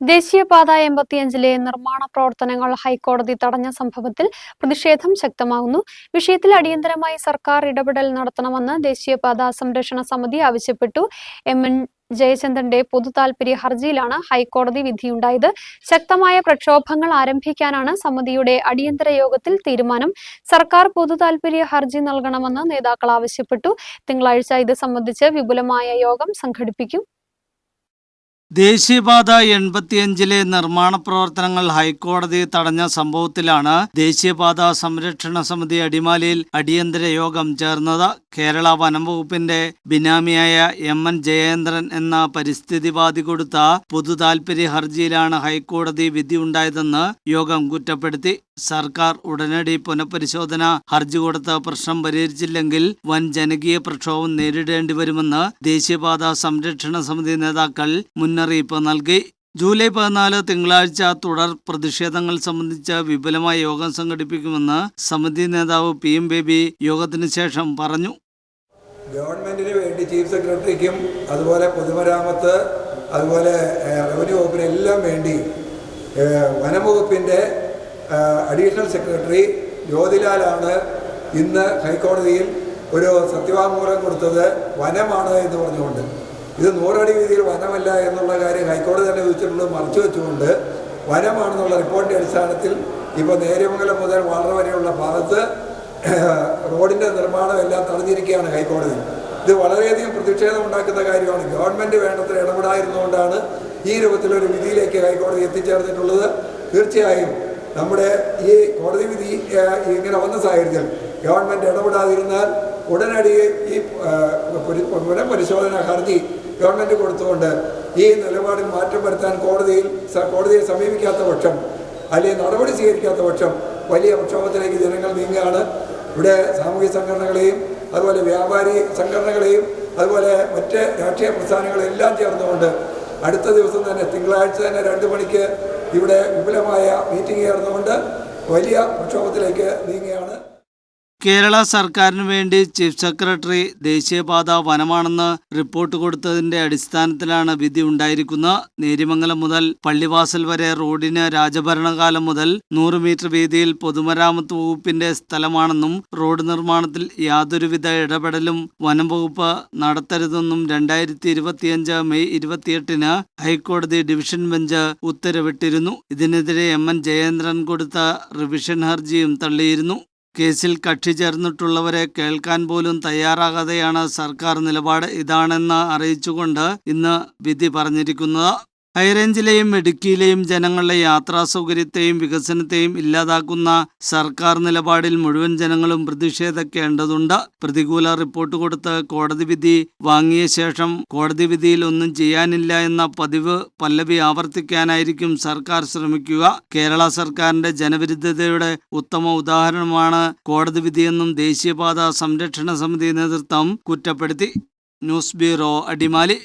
ദേശീയപാത എൺപത്തിയഞ്ചിലെ നിർമ്മാണ പ്രവർത്തനങ്ങൾ ഹൈക്കോടതി തടഞ്ഞ സംഭവത്തിൽ പ്രതിഷേധം ശക്തമാകുന്നു. വിഷയത്തിൽ അടിയന്തരമായി സർക്കാർ ഇടപെടൽ നടത്തണമെന്ന് ദേശീയപാത സംരക്ഷണ സമിതി ആവശ്യപ്പെട്ടു. എം. എൻ. ജയചന്ദ്രന്റെ പൊതു താൽപര്യ ഹർജിയിലാണ് ഹൈക്കോടതി വിധിയുണ്ടായത്. ശക്തമായ പ്രക്ഷോഭങ്ങൾ ആരംഭിക്കാനാണ് സമിതിയുടെ അടിയന്തര യോഗത്തിൽ തീരുമാനം. സർക്കാർ പൊതു താൽപര്യ ഹർജി നൽകണമെന്ന് നേതാക്കൾ ആവശ്യപ്പെട്ടു. തിങ്കളാഴ്ച ഇത് സംബന്ധിച്ച് വിപുലമായ യോഗം സംഘടിപ്പിക്കും. ദേശീയപാത എൺപത്തിയഞ്ചിലെ നിർമ്മാണ പ്രവർത്തനങ്ങൾ ഹൈക്കോടതി തടഞ്ഞ സംഭവത്തിലാണ് ദേശീയപാത സംരക്ഷണ സമിതി അടിമാലിയിൽ അടിയന്തര യോഗം ചേർന്നത്. കേരള വനം വകുപ്പിന്റെ ബിനാമിയായ എം. എൻ. ജയേന്ദ്രൻ എന്ന പരിസ്ഥിതിവാദി കൊടുത്ത പൊതു താൽപര്യ ഹർജിയിലാണ് ഹൈക്കോടതി വിധി വിധിയുണ്ടായതെന്ന് യോഗം കുറ്റപ്പെടുത്തി. സർക്കാർ ഉടനടി പുനഃപരിശോധന ഹർജി കൊടുത്ത് പ്രശ്നം പരിഹരിച്ചില്ലെങ്കിൽ വൻ ജനകീയ പ്രക്ഷോഭം നേരിടേണ്ടി വരുമെന്ന് ദേശീയപാത സംരക്ഷണ സമിതി നേതാക്കൾ മുന്നറിയിപ്പ് നൽകി. ജൂലൈ പതിനാല് തിങ്കളാഴ്ച തുടർ പ്രതിഷേധങ്ങൾ സംബന്ധിച്ച് വിപുലമായ യോഗം സംഘടിപ്പിക്കുമെന്ന് സമിതി നേതാവ് പി എം ബേബി യോഗത്തിന് ശേഷം പറഞ്ഞു. ഗവൺമെന്റിന് വേണ്ടി ചീഫ് സെക്രട്ടറിക്കും അതുപോലെ പൊതുമരാമത്ത് അതുപോലെ റവന്യൂ വകുപ്പിനും എല്ലാം വേണ്ടി വനംവകുപ്പിന്റെ വനം അഡീഷണൽ സെക്രട്ടറി ജ്യോതിലാലാണ് ഇന്ന് ഹൈക്കോടതിയിൽ ഒരു സത്യവാങ്മൂലം കൊടുത്തത് വനമാണ് എന്ന് പറഞ്ഞുകൊണ്ട്. ഇത് നൂറടി വീതിയിൽ വനമല്ല എന്നുള്ള കാര്യം ഹൈക്കോടതി തന്നെ വിധിച്ചിട്ടുള്ളത് മറച്ചു വെച്ചുകൊണ്ട്. വനമാണെന്നുള്ള റിപ്പോർട്ടിന്റെ അടിസ്ഥാനത്തിൽ ഇപ്പോൾ നേര്യമംഗലം മുതൽ വളരെ വരെയുള്ള ഭാഗത്ത് റോഡിന്റെ നിർമ്മാണം എല്ലാം തടഞ്ഞിരിക്കുകയാണ് ഹൈക്കോടതി. ഇത് വളരെയധികം പ്രതിഷേധം ഉണ്ടാക്കുന്ന കാര്യമാണ്. ഗവൺമെന്റ് വേണ്ടത്ര ഇടപെടായിരുന്നുകൊണ്ടാണ് ഈ രൂപത്തിലൊരു വിധിയിലേക്ക് ഹൈക്കോടതി എത്തിച്ചേർന്നിട്ടുള്ളത്. തീർച്ചയായും നമ്മുടെ ഈ കോടതി വിധി ഇങ്ങനെ വന്ന സാഹചര്യത്തിൽ ഗവൺമെന്റ് ഇടപെടാതിരുന്നാൽ ഉടനടി ഈ പുനഃപരിശോധന ഹർജി ഗവൺമെന്റ് കൊടുത്തുകൊണ്ട് ഈ നിലപാടിൽ മാറ്റം വരുത്താൻ കോടതിയിൽ കോടതിയെ സമീപിക്കാത്ത പക്ഷം അല്ലെങ്കിൽ നടപടി സ്വീകരിക്കാത്ത പക്ഷം വലിയ പ്രക്ഷോഭത്തിലേക്ക് ജനങ്ങൾ നീങ്ങുകയാണ്. ഇവിടെ സാമൂഹ്യ സംഘടനകളെയും അതുപോലെ വ്യാപാരി സംഘടനകളെയും അതുപോലെ മറ്റ് രാഷ്ട്രീയ പ്രസ്ഥാനങ്ങളെല്ലാം ചേർന്നുകൊണ്ട് അടുത്ത ദിവസം തന്നെ തിങ്കളാഴ്ച തന്നെ രണ്ട് മണിക്ക് ഇവിടെ വിപുലമായ മീറ്റിംഗ് ചേർന്നുകൊണ്ട് വലിയ പ്രക്ഷോഭത്തിലേക്ക് നീങ്ങുകയാണ്. കേരള സർക്കാരിന് വേണ്ടി ചീഫ് സെക്രട്ടറി ദേശീയപാത വനമാണെന്ന് റിപ്പോർട്ട് കൊടുത്തതിന്റെ അടിസ്ഥാനത്തിലാണ് വിധി ഉണ്ടായിരിക്കുന്ന നേരിമംഗലം മുതൽ പള്ളിവാസൽ വരെ റോഡിന് രാജഭരണകാലം മുതൽ നൂറ് മീറ്റർ വീതിയിൽ പൊതുമരാമത്ത് വകുപ്പിന്റെ സ്ഥലമാണെന്നും റോഡ് നിർമ്മാണത്തിൽ യാതൊരുവിധ ഇടപെടലും വനം വകുപ്പ് നടത്തരുതെന്നും രണ്ടായിരത്തി ഇരുപത്തിയഞ്ച് മെയ് ഇരുപത്തിയെട്ടിന് ഹൈക്കോടതി ഡിവിഷൻ ബെഞ്ച് ഉത്തരവിട്ടിരുന്നു. ഇതിനെതിരെ എം എൻ ജയേന്ദ്രൻ കൊടുത്ത റിവിഷൻ ഹർജിയും തള്ളിയിരുന്നു. കേസിൽ കക്ഷി ചേർന്നിട്ടുള്ളവരെ കേൾക്കാൻ പോലും തയ്യാറാകാതെയാണ് സർക്കാർ നിലപാട് ഇതാണെന്ന് അറിയിച്ചുകൊണ്ട് ഇന്ന് വിധി പറഞ്ഞിരിക്കുന്നത്. ഹൈറേഞ്ചിലെയും ഇടുക്കിയിലെയും ജനങ്ങളുടെ യാത്രാ സൗകര്യത്തെയും വികസനത്തെയും ഇല്ലാതാക്കുന്ന സർക്കാർ നിലപാടിൽ മുഴുവൻ ജനങ്ങളും പ്രതിഷേധിക്കേണ്ടതുണ്ട്. പ്രതികൂല റിപ്പോർട്ട് കൊടുത്ത് കോടതി വിധി വാങ്ങിയ ശേഷം കോടതി വിധിയിൽ ഒന്നും ചെയ്യാനില്ല എന്ന പതിവ് പല്ലവി ആവർത്തിക്കാനായിരിക്കും സർക്കാർ ശ്രമിക്കുക. കേരള സർക്കാരിന്റെ ജനവിരുദ്ധതയുടെ ഉത്തമ ഉദാഹരണമാണ് കോടതി വിധിയെന്നും ദേശീയപാത സംരക്ഷണ സമിതി നേതൃത്വം കുറ്റപ്പെടുത്തി. News bureau Adimali.